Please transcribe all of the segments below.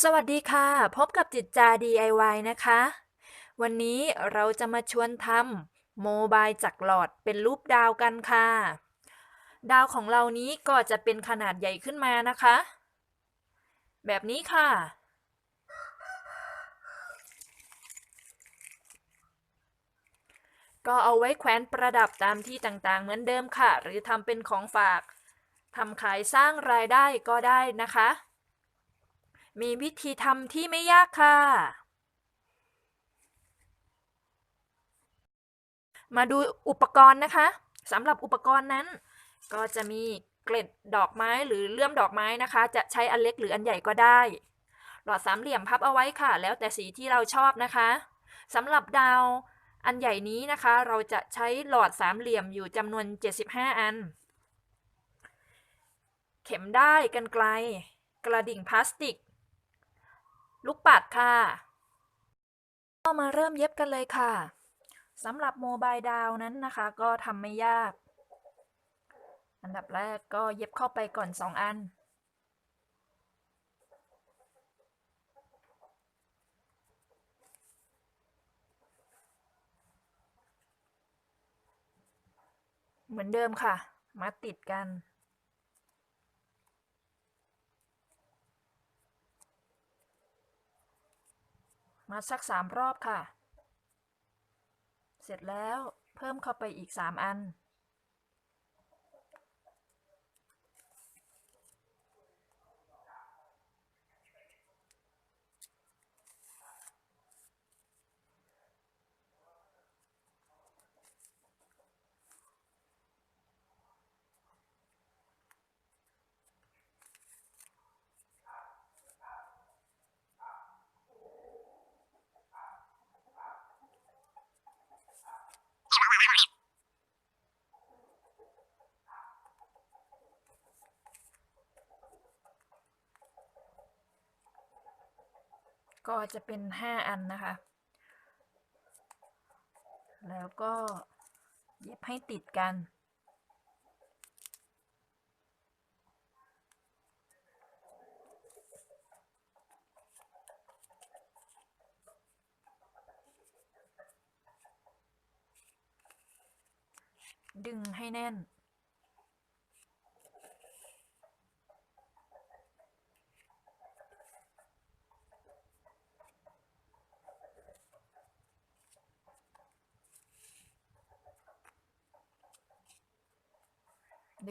สวัสดีค่ะ พบกับจิตจา DIY นะคะ วันนี้เราจะมาชวนทำโมบายจากหลอดเป็นรูปดาวกันค่ะ ดาวของเรานี้ก็จะเป็นขนาดใหญ่ขึ้นมานะคะ แบบนี้ค่ะ ก็เอาไว้แขวนประดับตามที่ต่างๆ เหมือนเดิมค่ะ หรือทำเป็นของฝากทำขายสร้างรายได้ก็ได้นะคะ มีวิธีทำที่ไม่ยากค่ะ มาดูอุปกรณ์นะคะสำหรับอุปกรณ์นั้น ก็จะมีเกล็ดดอกไม้หรือเลื่อมดอกไม้นะคะ จะใช้อันเล็กหรืออันใหญ่ก็ได้ หลอดสามเหลี่ยมพับเอาไว้ค่ะ แล้วแต่สีที่เราชอบนะคะสำหรับดาวอันใหญ่นี้นะคะ เราจะใช้หลอดสามเหลี่ยมอยู่จำนวน 75 อัน เข็มได้กันไกล กระดิ่งพลาสติก ลูกปัดค่ะ ก็มาเริ่มเย็บกันเลยค่ะสำหรับโมบายดาวนั้นนะคะ ก็ทำไม่ยาก อันดับแรกก็เย็บเข้าไปก่อน 2 อัน เหมือนเดิมค่ะมาติดกัน มาสักสามรอบค่ะ เสร็จแล้วเพิ่มเข้าไปอีกสามอัน ก็จะเป็นห้าอันนะคะ แล้วก็เย็บให้ติดกัน ดึงให้แน่น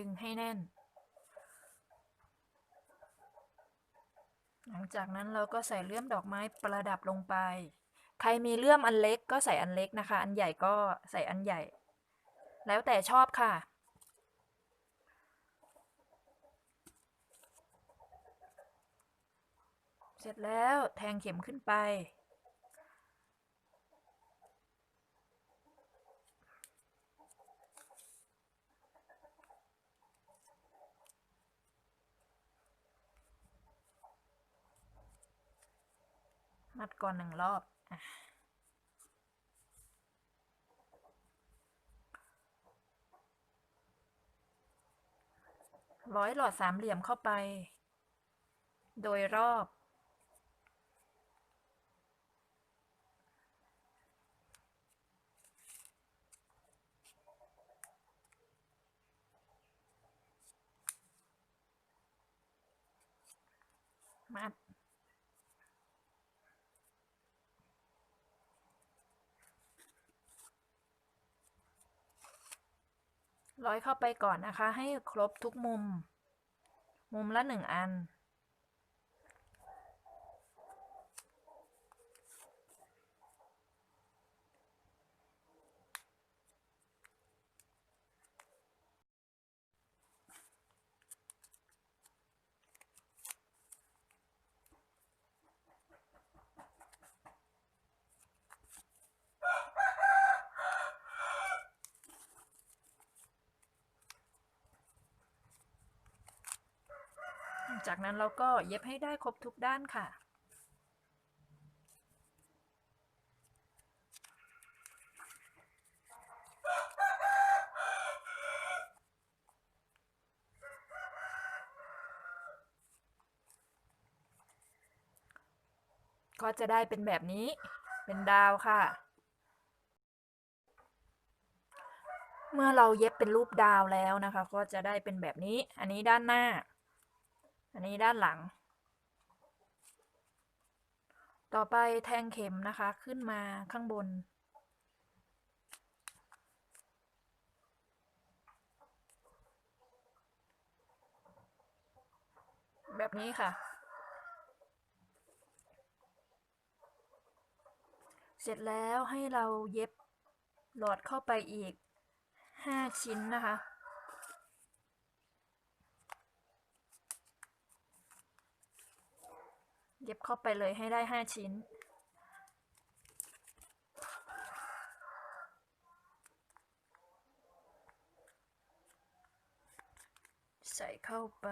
ดึงให้แน่น หลังจากนั้นเราก็ใส่เลื่อมดอกไม้ประดับลงไป ใครมีเลื่อมอันเล็กก็ใส่อันเล็กนะคะ อันใหญ่ก็ใส่อันใหญ่ แล้วแต่ชอบค่ะเสร็จแล้วแทงเข็มขึ้นไป ก่อนหนึ่งรอบร้อยหลอดสามเหลี่ยมเข้าไป โดยรอบ มัด ร้อยเข้าไปก่อนนะคะ ให้ครบทุกมุม มุมละหนึ่งอัน จากนั้นเราก็เย็บให้ได้ครบทุกด้านค่ะ ก็จะได้เป็นแบบนี้ เป็นดาวค่ะ เมื่อเราเย็บเป็นรูปดาวแล้วนะคะ ก็จะได้เป็นแบบนี้ อันนี้ด้านหน้า อันนี้ด้านหลัง ต่อไปแทงเข็มนะคะขึ้นมาข้างบน แบบนี้ค่ะ เสร็จแล้วให้เราเย็บหลอดเข้าไปอีก 5 ชิ้นนะคะ เย็บเข้าไปเลยให้ได้ห้าชิ้น ใส่เข้าไป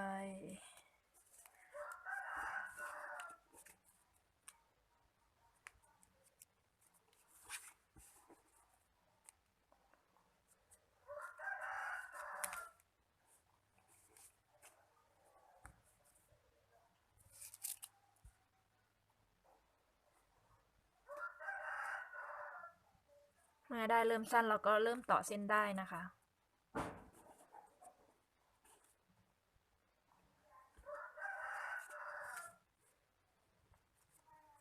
อได้เริ่มสั้นเราก็เริ่มต่อเส้นได้นะคะ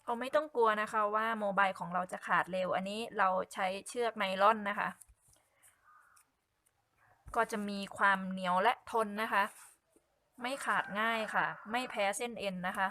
เราไม่ต้องกลัวนะคะว่าโมบายของเราจะขาดเร็ว อันนี้เราใช้เชือกไนล่อนนะคะ ก็จะมีความเหนียวและทนนะคะ ไม่ขาดง่ายค่ะ ไม่แพ้เส้นเอ็นนะคะ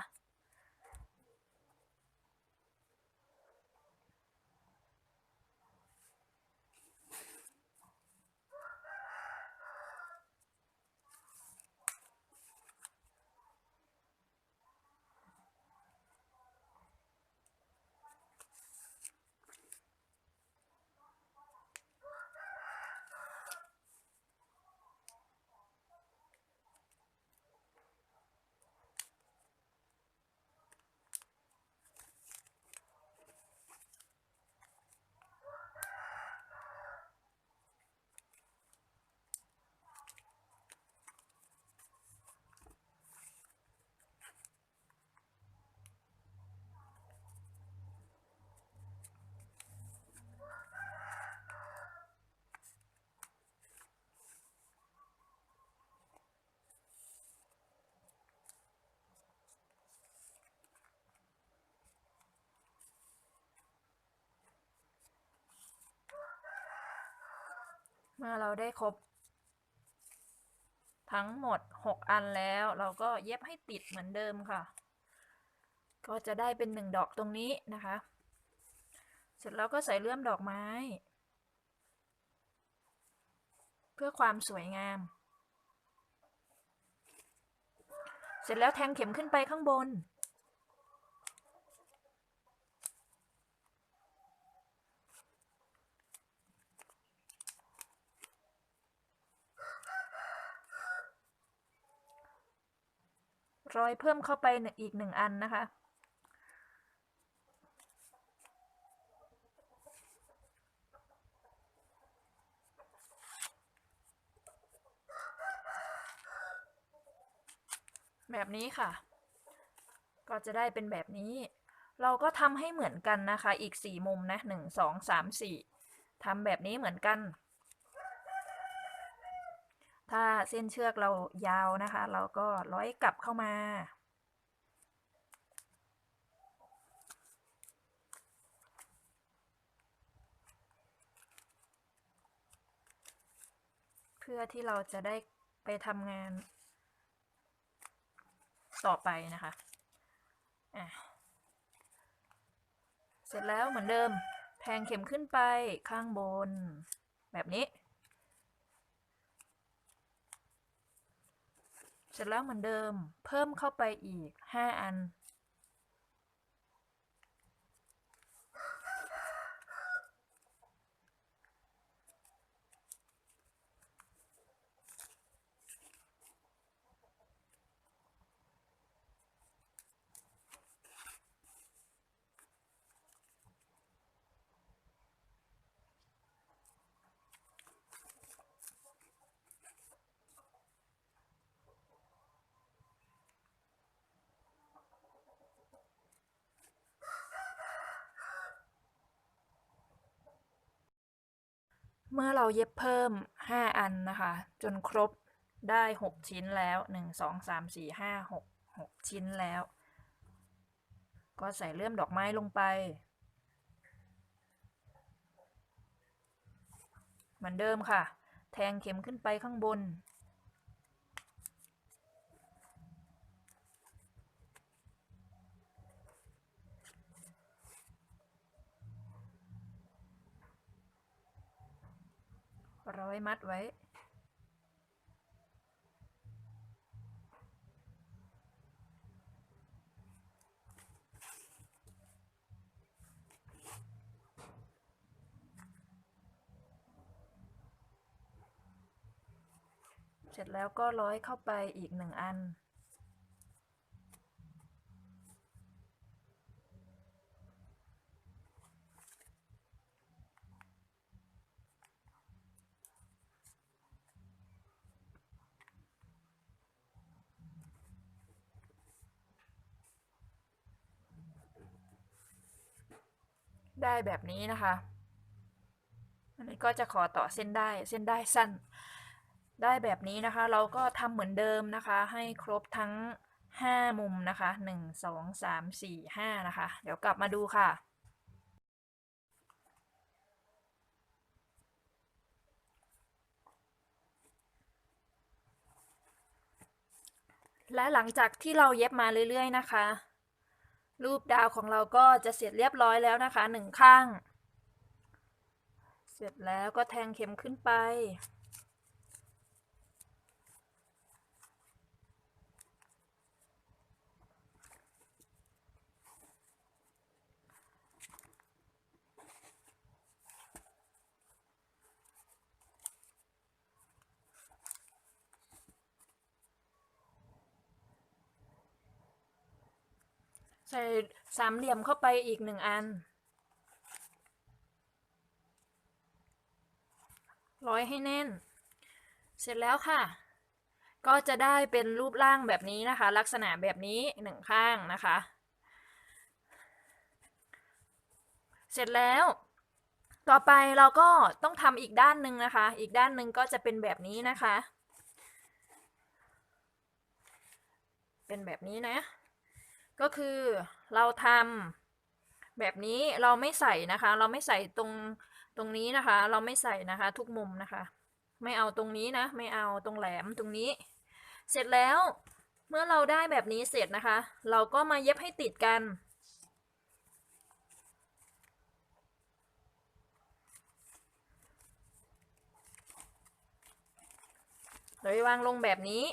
เมื่อเราได้ครบ ทั้งหมด 6 อันแล้ว เราก็เย็บให้ติดเหมือนเดิมค่ะ ก็จะได้เป็นหนึ่งดอกตรงนี้นะคะ เสร็จแล้วก็ใส่เลื่อมดอกไม้ เพื่อความสวยงาม เสร็จแล้วแทงเข็มขึ้นไปข้างบน ร้อยเพิ่มเข้าไปอีกหนึ่งอันนะคะ แบบนี้ค่ะ ก็จะได้เป็นแบบนี้ เราก็ทำให้เหมือนกันนะคะ อีกสี่มุมนะหนึ่งสองสามสี่ทำแบบนี้เหมือนกัน ถ้าเส้นเชือกเรายาวนะคะ เราก็ร้อยกลับเข้ามาเพื่อที่เราจะได้ไปทำงานต่อไปนะคะะเสร็จแล้วเหมือนเดิมแทงเข็มขึ้นไปข้างบน แบบนี้ เสร็จแล้วเหมือนเดิม เพิ่มเข้าไปอีก 5 อัน เมื่อเราเย็บเพิ่ม 5 อันนะคะ จนครบได้ 6 ชิ้นแล้ว 1 2 3 4 5 6 6 ชิ้นแล้ว ก็ใส่เลื่อมดอกไม้ลงไป เหมือนเดิมค่ะ แทงเข็มขึ้นไปข้างบน ร้อยมัดไว้ เสร็จแล้วก็ร้อยเข้าไปอีกหนึ่งอัน ได้แบบนี้นะคะอันนี้ก็จะขอต่อเส้นได้เส้นได้สั้น ได้แบบนี้นะคะ เราก็ทำเหมือนเดิมนะคะ ให้ครบทั้ง 5 มุมนะคะ1 2 3 4 5นะคะ เดี๋ยวกลับมาดูค่ะและหลังจากที่เราเย็บมาเรื่อย ๆ นะคะ รูปดาวของเราก็จะเสร็จเรียบร้อยแล้วนะคะหนึ่งข้าง เสร็จแล้วก็แทงเข็มขึ้นไป ใส่สามเหลี่ยมเข้าไปอีกหนึ่งอันร้อยให้แน่น เสร็จแล้วค่ะ ก็จะได้เป็นรูปร่างแบบนี้นะคะ ลักษณะแบบนี้หนึ่งข้างนะคะ เสร็จแล้ว ต่อไปเราก็ต้องทำอีกด้านหนึ่งนะคะ อีกด้านหนึ่งก็จะเป็นแบบนี้นะคะ เป็นแบบนี้นะ ก็คือเราทำแบบนี้เราไม่ใส่นะคะ เราไม่ใส่ตรงตรงนี้นะคะ เราไม่ใส่นะคะ ทุกมุมนะคะ ไม่เอาตรงนี้นะ ไม่เอาตรงแหลมตรงนี้ เสร็จแล้วเมื่อเราได้แบบนี้เสร็จนะคะ เราก็มาเย็บให้ติดกัน โดยวางลงแบบนี้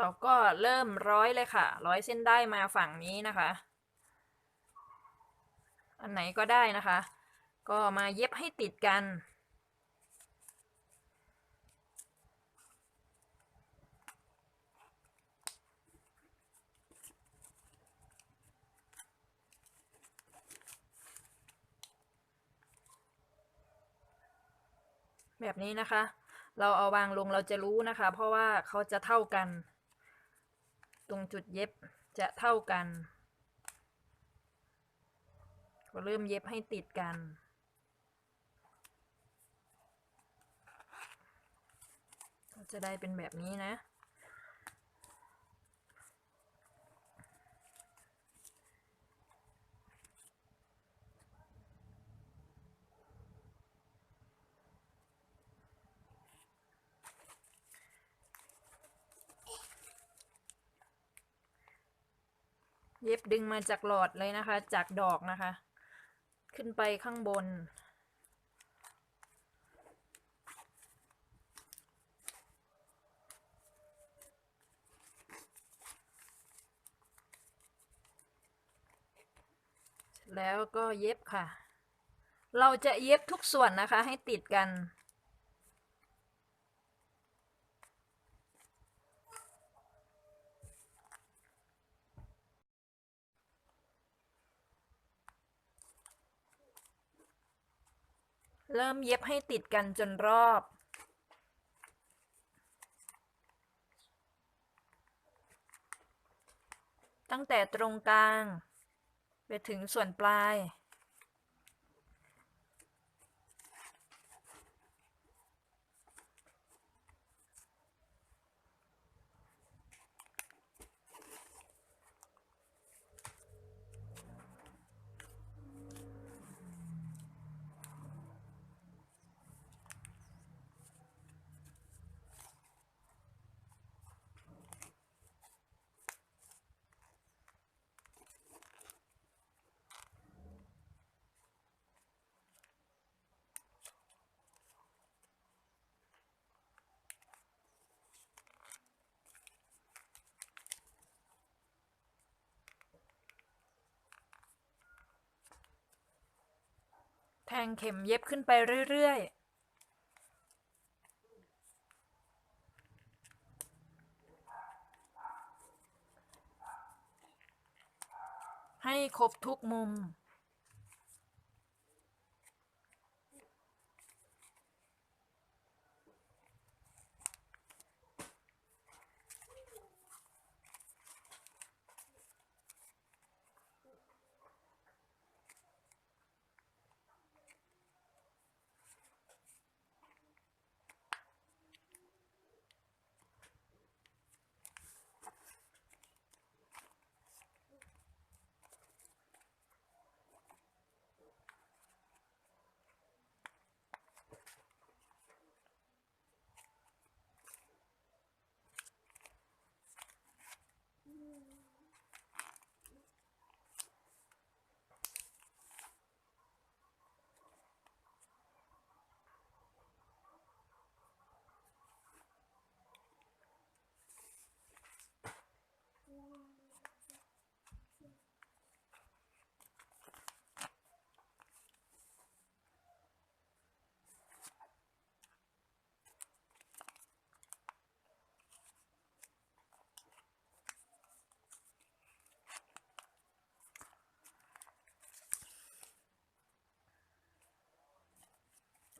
เราก็เริ่มร้อยเลยค่ะ ร้อยเส้นได้มาฝั่งนี้นะคะ อันไหนก็ได้นะคะ ก็มาเย็บให้ติดกันแบบนี้นะคะ เราเอาวางลงเราจะรู้นะคะ เพราะว่าเขาจะเท่ากัน ตรงจุดเย็บจะเท่ากัน ก็เริ่มเย็บให้ติดกัน ก็จะได้เป็นแบบนี้นะ เย็บดึงมาจากหลอดเลยนะคะ จากดอกนะคะ ขึ้นไปข้างบน แล้วก็เย็บค่ะ เราจะเย็บทุกส่วนนะคะให้ติดกัน เริ่มเย็บให้ติดกันจนรอบ ตั้งแต่ตรงกลาง ไปถึงส่วนปลาย แทงเข็มเย็บขึ้นไปเรื่อยๆ ให้ครบทุกมุม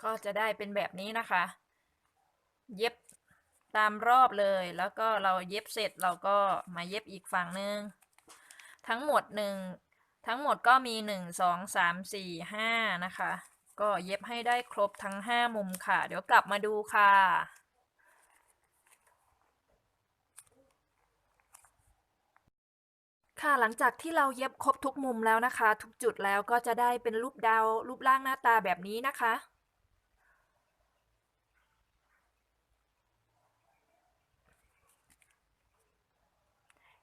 ก็จะได้เป็นแบบนี้นะคะ เย็บตามรอบเลย แล้วก็เราเย็บเสร็จเราก็มาเย็บอีกฝั่งหนึ่งทั้งหมดหนึ่งทั้งหมดก็มีหนึ่งสองสามสี่ห้านะคะ ก็เย็บให้ได้ครบทั้งห้ามุมค่ะ เดี๋ยวกลับมาดูค่ะค่ะหลังจากที่เราเย็บครบทุกมุมแล้วนะคะ ทุกจุดแล้วก็จะได้เป็นรูปดาวรูปร่างหน้าตาแบบนี้นะคะ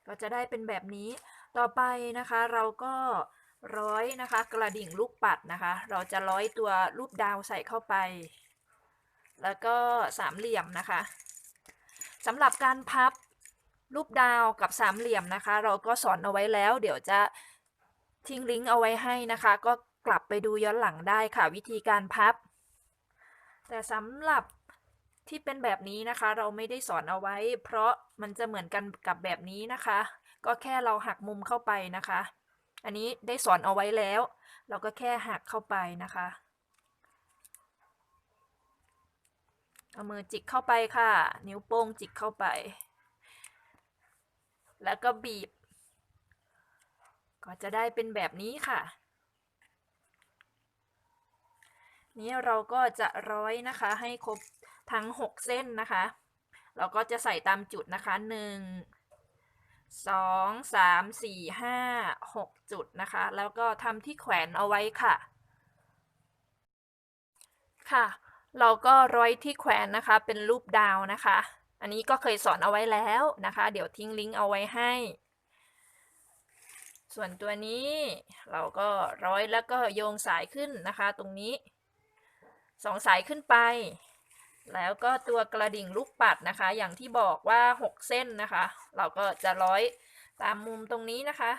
ก็จะได้เป็นแบบนี้ ต่อไปนะคะเราก็ร้อยนะคะกระดิ่งลูกปัดนะคะ เราจะร้อยตัวรูปดาวใส่เข้าไป แล้วก็สามเหลี่ยมนะคะสำหรับการพับรูปดาวกับสามเหลี่ยมนะคะ เราก็สอนเอาไว้แล้ว เดี๋ยวจะทิ้งลิงก์เอาไว้ให้นะคะ ก็กลับไปดูย้อนหลังได้ค่ะวิธีการพับ แต่สำหรับ ที่เป็นแบบนี้นะคะ เราไม่ได้สอนเอาไว้ เพราะมันจะเหมือนกันกับแบบนี้นะคะ ก็แค่เราหักมุมเข้าไปนะคะ อันนี้ได้สอนเอาไว้แล้ว เราก็แค่หักเข้าไปนะคะเอามือจิกเข้าไปค่ะ นิ้วโป้งจิกเข้าไป แล้วก็บีบ ก็จะได้เป็นแบบนี้ค่ะ นี้เราก็จะร้อยนะคะให้ครบ ทั้ง 6 เส้นนะคะ เราก็จะใส่ตามจุดนะคะ 1 2 3 4 5 6 จุดนะคะ แล้วก็ทำที่แขวนเอาไว้ค่ะ ค่ะ เราก็ร้อยที่แขวนนะคะเป็นรูปดาวนะคะ อันนี้ก็เคยสอนเอาไว้แล้วนะคะ เดี๋ยวทิ้งลิงก์เอาไว้ให้ ส่วนตัวนี้เราก็ร้อยแล้วก็โยงสายขึ้นนะคะ ตรงนี้สองสายขึ้นไป แล้วก็ตัวกระดิ่งลูกปัดนะคะ อย่างที่บอกว่า 6 เส้นนะคะ เราก็จะร้อยตามมุมตรงนี้นะคะ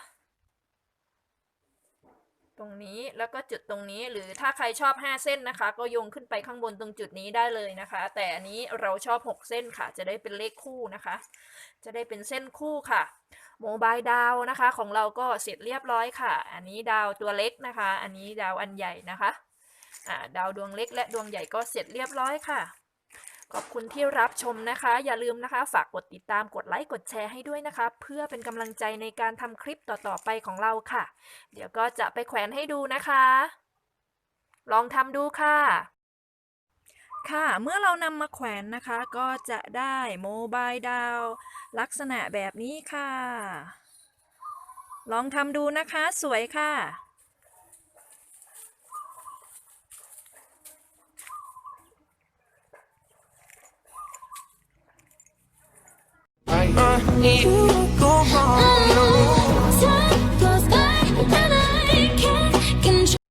ตรงนี้แล้วก็จุดตรงนี้หรือถ้าใครชอบ 5 เส้นนะคะ ก็โยงขึ้นไปข้างบนตรงจุดนี้ได้เลยนะคะ แต่อันนี้เราชอบ 6 เส้นค่ะ จะได้เป็นเลขคู่นะคะ จะได้เป็นเส้นคู่ค่ะโมบายดาวนะคะ ของเราก็เสร็จเรียบร้อยค่ะ อันนี้ดาวตัวเล็กนะคะ อันนี้ดาวอันใหญ่นะคะอ่าดาวดวงเล็กและดวงใหญ่ก็เสร็จเรียบร้อยค่ะ ขอบคุณที่รับชมนะคะ อย่าลืมนะคะ ฝากกดติดตามกดไลค์กดแชร์ให้ด้วยนะคะ เพื่อเป็นกำลังใจในการทำคลิปต่อๆไปของเราค่ะ เดี๋ยวก็จะไปแขวนให้ดูนะคะ ลองทำดูค่ะค่ะ เมื่อเรานำมาแขวนนะคะ ก็จะได้โมบายดาวลักษณะแบบนี้ค่ะ ลองทำดูนะคะ สวยค่ะ I, need you go wrong.